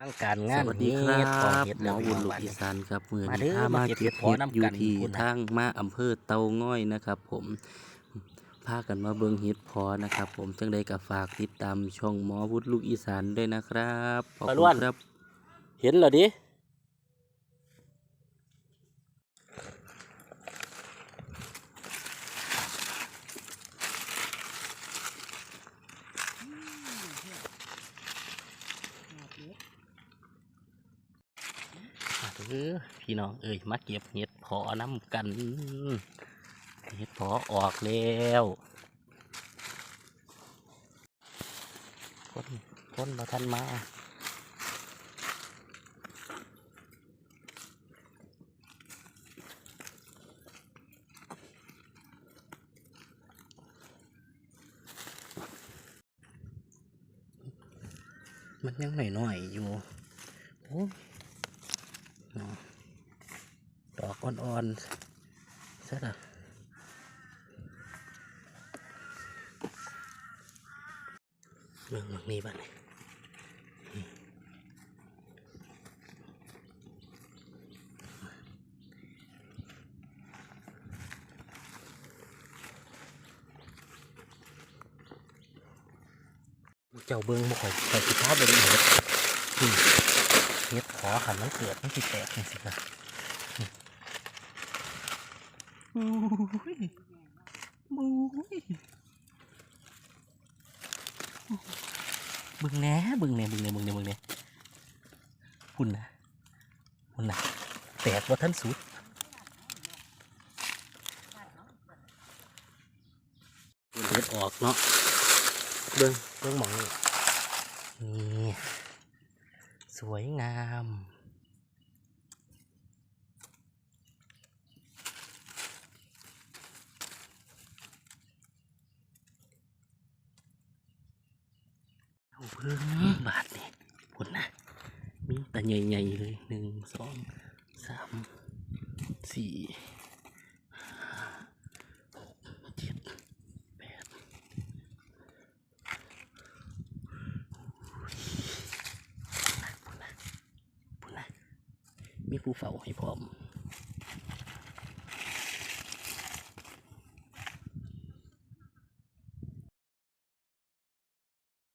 ทั้งการงาสนวัสดีครับเฮ็ดหมแล้อวบุญพี่ลูน้กองอีสานครับมือมาเด้นี้อพามามาเก็เก็บบเห็เห็ดดเพาะอยู่นำกันที่พุ่นน่ะทางมาอำเภอเตาง่อยนะครับ ผมพากันมาเบิ่งเห็ดเพอนะครับ ผมจังใดก็ฝากติดตามช่องหมอบุญลูกอีสานด้วยนะครับขอบปลาคุล้วนณครับ เห็นเหรอดิ อพี่น้องเอ้ยมาเก็บเห็ดพอน้ำกันเห็ดพอออกแล้วคนคนมาทันมามันยังหน่อยๆอยู่โอ้ยเนาะด อกอ่อนๆซะละเมืองมักนี้บ้านเจ้าเบิ้งบ่ค่อยค่อยสิพาเบิ้งเห็ดอืมเห็ดขอขันมันเกิดมันสิแตกนี่สิครับอืมอุ้ ยบุ้ยบึงแน่บึงแน่บึงแน่บึงแน่บึงแน่หุ่นนะหุ่นนะแตกว่าท่านสุดเห็ดออกเนาะเบิ้งเบิ้งหมองนี่สวยงาม เอาเพิ่งบาทนี่พุ่นนะ มีแต่ใหญ่ๆเลยหนึ่งสองสามสี่หกเจ็ดแปดพุ่นนะมีผู้เฝ้าให้พร้อม